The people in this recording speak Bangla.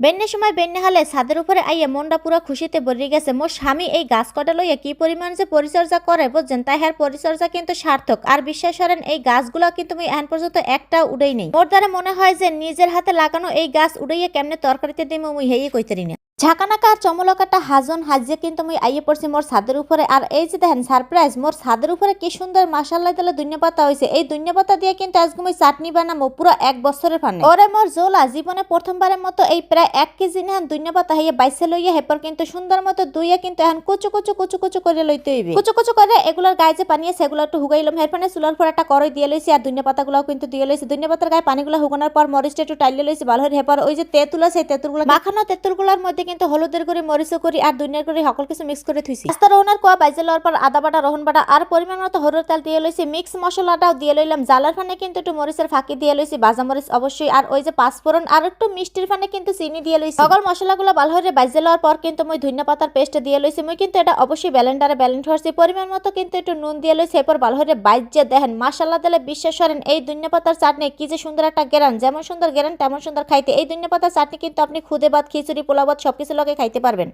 বেন্নে সময় বেন্নে হালে ছাদের উপরে আইয়ে মনটা পুরো খুশিতে ভরে গেছে। মোর স্বামী এই গাছ কটা লইয়া কি পরিমাণ যে পরিচর্যা করে বুঝছেন? তাই হ্যার পরিচর্যা কিন্তু সার্থক। আর বিশ্বাস করেন, এই গাছগুলো কিন্তু আমি এখন পর্যন্ত একটা উড়েই নেই। মোর দ্বারা মনে হয় যে নিজের হাতে লাগানো এই গাছ উড়াইয়া কেমনে তরকারিতে দিই মুই হেই কইতারি না। ঝাঁকানাকা চমলকাটা হাজন হাজিয়ে কিন্তু মুই আইয়ে পড়ছি মোর ছাদের উপরে। আর এই যে দেখেন সারপ্রাইজ মোর ছাদের উপরে কি সুন্দর মাসাল্লাহ তালা দুনিয়া পাতা হয়েছে এই দুনিয়া পাতা দিয়ে কিন্তু আজকে মুই চাটনি বানাবো পুরো এক বছরের ফানে ওরে মোর জোলা, জীবনে প্রথমবারের মতো এই প্রায় এক কেজি নেহান দুনিয়া পাতা হইয়া বাইসে লইয়া হেপর কিন্তু সুন্দর মতো দুইয়া কিন্তু এখন কুচু কুচু কুচু কুচু করে লইতে হইবে। কুচু কুচু করে এগুলোর গায়ে যে পানি আছে এগুলো একটু হুগাইলাম হেরফানে চুলার পর একটা করই দিয়ে লইছি আর দুনিয়া পাতাগুলোও কিন্তু দিয়ে লইছি। দুনিয়া পাতার গায়ে পানিগুলো হুগানোর পর মরিচটা একটু টাইলে লইছি, ভালো হেপর ওই যে তেঁতুল আছে তেঁতুলগুলো মাখানো তেঁতুলগুলোর মধ্যে কিন্তু হলুদের করে মরিচ করি আর দুনিয়ার করে সকল কিছু মিক্স করে থুইছি। আস্তা রোহনার কোয়া বাইজে লওয়ার পর আদা বাটা, রহন বাটা আর পরিমাণ মতো হলুদ তেল দিয়ে লইছি। মিক্স মশলাটাও দিয়ে লইলাম। জালার ফানে কিন্তু একটু মরিচের ফাঁকি দিয়ে লইছি, বাজা মরিচ অবশ্যই। আর ওই যে পাঁচফোড়ন আর একটু মিষ্টির ফানে কিন্তু চিনি দিয়ে লইছি। সকল মশলাগুলো ভালো করে বাইজে লওয়ার পর কিন্তু মই ধনিয়া পাতার পেস্ট দিয়ে লইছি। মই কিন্তু এটা অবশ্যই ব্যালেন্ডারে ব্যালেন্ড হয়েছি পরিমাণ মতো কিন্তু একটু নুন দিয়ে লইছি। এরপর ভালো করে বাইজে দেখেন মাসাল্লাহ দিলে বিশ্বাস করেন, এই ধনিয়া পাতার চাটনি কি যে সুন্দর একটা গেরান যেমন সুন্দর গেরান তেমন সুন্দর খাইতে। এই ধনিয়া পাতার চাটনি কিন্তু আপনি খুদে ভাত, খিচুড়ি, পোলাও ভাত সবকিছু লগে খাইতে পারবেন।